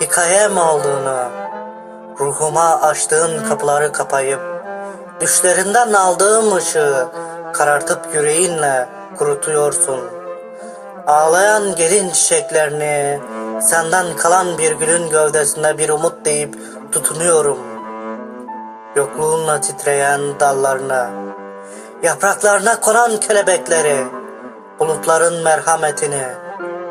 hikayem olduğunu, ruhuma açtığın kapıları kapayıp, düşlerinden aldığım ışığı karartıp yüreğinle kurutuyorsun. Ağlayan gelin çiçeklerini, senden kalan bir gülün gövdesinde bir umut deyip tutunuyorum. Yokluğunla titreyen dallarına, yapraklarına konan kelebekleri, bulutların merhametini,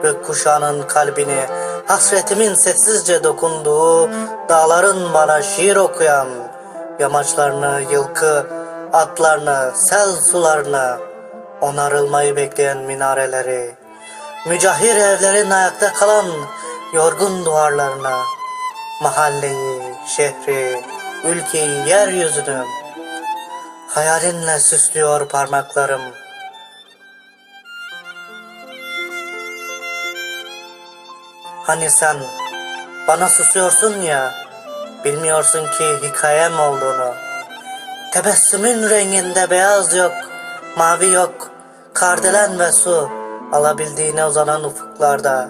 gökkuşağının kalbini, hasretimin sessizce dokunduğu dağların bana şiir okuyan, yamaçlarını, yılkı, atlarını, sel sularını, onarılmayı bekleyen minareleri, mücahir evlerin ayakta kalan yorgun duvarlarına, mahalleyi, şehri, ülkeyi, yeryüzünü, hayalinle süslüyor parmaklarım. Hani sen bana susuyorsun ya, bilmiyorsun ki hikayem olduğunu. Tebessümün renginde beyaz yok, mavi yok, kardelen ve su alabildiğine uzanan ufuklarda.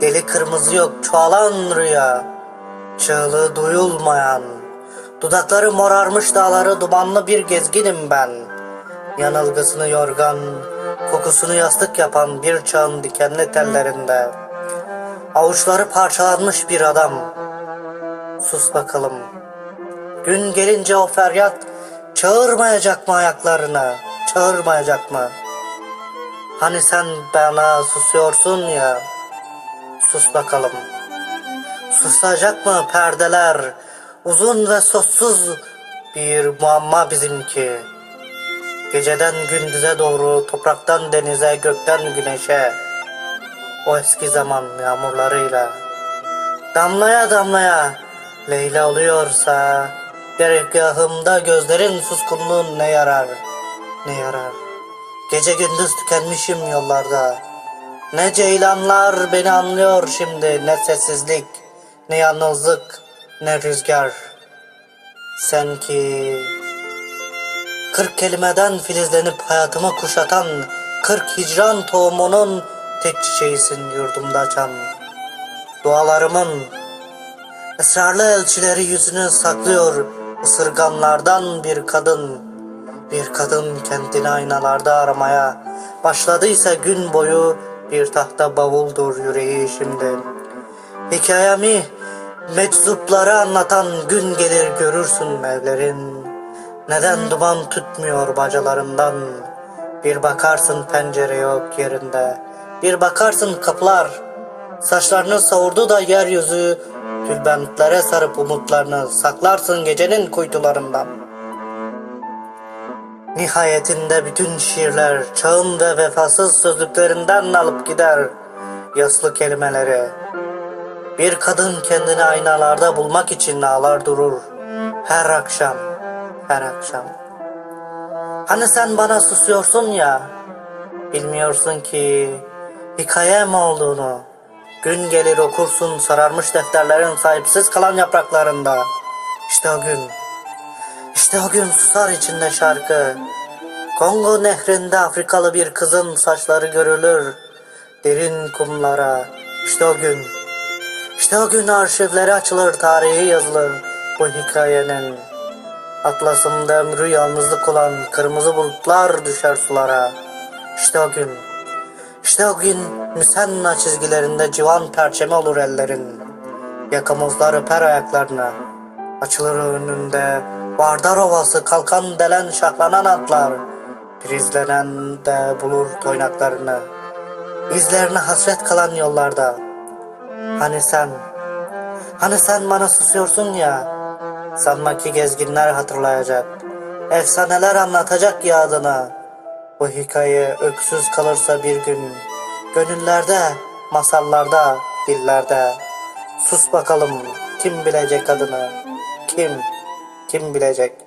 Deli kırmızı yok, çoğalan rüya, çığlığı duyulmayan, dudakları morarmış dağları dumanlı bir gezginim ben. Yanılgısını yorgan, kokusunu yastık yapan bir çağın dikenli tellerinde. Avuçları parçalanmış bir adam. Sus bakalım. Gün gelince o feryat çağırmayacak mı ayaklarına? Çağırmayacak mı? Hani sen bana susuyorsun ya. Sus bakalım. Susacak mı perdeler? Uzun ve sossuz bir muamma bizimki. Geceden gündüze doğru, topraktan denize, gökten güneşe o eski zaman yağmurlarıyla. Damlaya damlaya Leyla oluyorsa dergahımda gözlerin suskunluğun ne yarar? Ne yarar? Gece gündüz tükenmişim yollarda. Ne ceylanlar beni anlıyor şimdi ne sessizlik ne yalnızlık ne rüzgar. Sen ki Kırk kelimeden filizlenip hayatımı kuşatan Kırk hicran tohumunun tek çiçeğisin yurdumda açan Dualarımın ısrarlı elçileri yüzünü saklıyor ısırganlardan bir kadın Bir kadın kendini aynalarda aramaya Başladıysa gün boyu bir tahta bavuldur yüreği şimdi Hikayemi meczuplara anlatan gün gelir görürsün mevlerin neden duman tütmüyor bacalarından? Bir bakarsın pencere yok yerinde. Bir bakarsın kapılar. Saçlarını savurdu da yeryüzü. Tülbentlere sarıp umutlarını saklarsın gecenin kuytularından. Nihayetinde bütün şiirler çağın ve vefasız sözlüklerinden alıp gider yaslı kelimeleri. Bir kadın kendini aynalarda bulmak için ağlar durur her akşam her akşam. Hani sen bana susuyorsun ya, bilmiyorsun ki hikayem olduğunu. Gün gelir okursun sararmış defterlerin sahipsiz kalan yapraklarında. İşte o gün, işte o gün susar içinde şarkı. Kongo nehrinde Afrikalı bir kızın saçları görülür derin kumlara. İşte o gün, işte o gün arşivleri açılır, tarihi yazılır bu hikayenin. Atlasımda ömrü yalnızlık olan kırmızı bulutlar düşer sulara. İşte o gün, işte o gün müsenna çizgilerinde civan perçemi olur ellerin. Yakamozlar öper ayaklarına. Açılır önünde Vardar Ovası kalkan delen şahlanan atlar. Prizlenen de bulur toynaklarını. İzlerine hasret kalan yollarda. Hani sen, hani sen bana susuyorsun ya. Sanma ki gezginler hatırlayacak. Efsaneler anlatacak ya adına. Bu hikaye öksüz kalırsa bir gün. Gönüllerde, masallarda, dillerde. Sus bakalım kim bilecek adını? Kim? Kim bilecek?